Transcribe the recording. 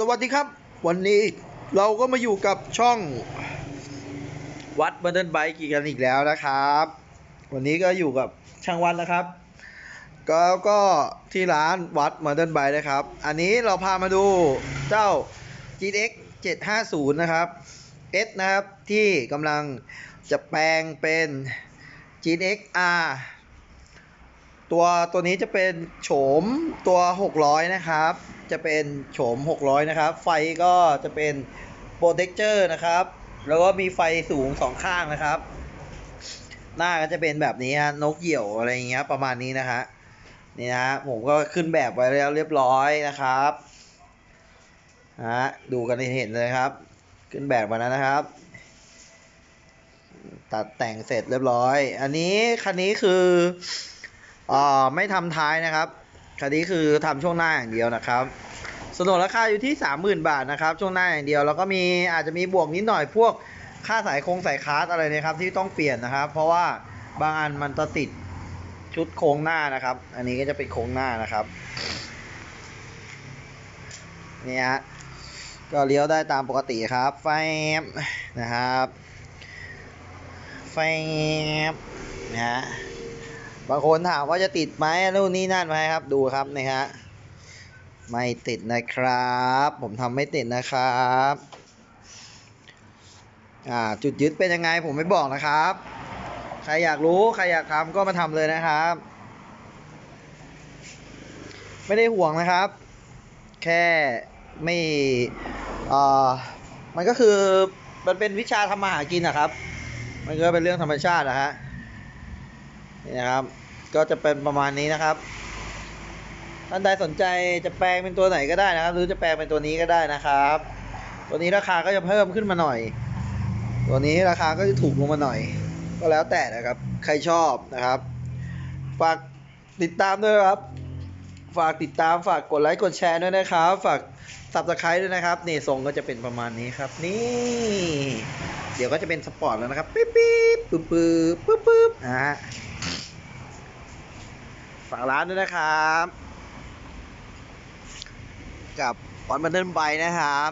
สวัสดีครับ วันนี้เราก็มาอยู่กับช่องวัดบันเดิลไบค์กันอีกแล้วนะครับ วันนี้ก็อยู่กับช่างวัดนะครับ ก็ก็ที่ร้านวัดมาเดิลไบค์นะครับ อันนี้เราพามาดูเจ้า GX 750 นะครับ S นะครับที่กำลังจะแปลงเป็น GX R ตัวตัวนี้จะเป็นโฉมตัว 600 นะครับ จะเป็นโฉม 600 นะครับ ไฟก็จะเป็นโปรเทคเจอร์นะครับ แล้วก็มีไฟสูงสองข้างนะครับ หน้าก็จะเป็นแบบนี้ฮะนกเหยี่ยวอะไรอย่างเงี้ยประมาณนี้นะฮะนี่นะฮะผมก็ขึ้นแบบไว้แล้วเรียบร้อยนะครับฮะดูกันให้เห็นเลยครับ ขึ้นแบบมาแล้วนะครับ ตัดแต่งเสร็จเรียบร้อย อันนี้คันนี้คือ อ่าไม่ทำท้ายนะครับคันนี้คือทำช่วงหน้าอย่างเดียวนะครับสนนราคาอยู่ที่ 30,000 บาทนะครับ ช่วงหน้าอย่างเดียว แล้วก็มีอาจจะมีบวกนิดหน่อยพวกค่าสายโครงสายคาร์ดอะไรนะครับที่ต้องเปลี่ยนนะครับ เพราะว่าบางอันมันจะติดชุดโครงหน้านะครับ อันนี้ก็จะเป็นโครงหน้านะครับนี่ฮะก็เลี้ยวได้ตามปกติครับ ไฟนะครับ ไฟนะฮะ บางคนถามว่าจะติดไหมนู่นนี่นั่นไหมครับ ดูครับนี่ฮะไม่ติดนะครับ ผมทำไม่ติดนะครับอ่าจุดยึดเป็นยังไงผมไม่บอกนะครับ ใครอยากรู้ใครอยากทำก็มาทำเลยนะครับ ไม่ได้ห่วงนะครับ แค่ไม่อ่อมันก็คือมันเป็นวิชาทำมาหากินนะครับ มันก็เป็นเรื่องธรรมชาตินะฮะ นี่นะครับ ก็จะเป็นประมาณนี้นะครับ ท่านใดสนใจจะแปลงเป็นตัวไหนก็ได้นะครับ หรือจะแปลงเป็นตัวนี้ก็ได้นะครับ ตัวนี้ราคาก็จะเพิ่มขึ้นมาหน่อย ตัวนี้ราคาก็จะถูกลงมาหน่อย ก็แล้วแต่นะครับ ใครชอบนะครับ ฝากติดตามด้วยครับ ฝากติดตามฝากกดไลค์กดแชร์ด้วยนะครับ ฝากสับสไครต์ด้วยนะครับนี่ทรงก็จะเป็นประมาณนี้ครับ นี่ เดี๋ยวก็จะเป็นสปอร์ตแล้วนะครับ ปิ๊บปิ๊บปึ๊บปึ๊บปึ๊บปึ๊บนะฮะ ฝากร้านด้วยนะครับ กับวันบันเทิงใบนะครับ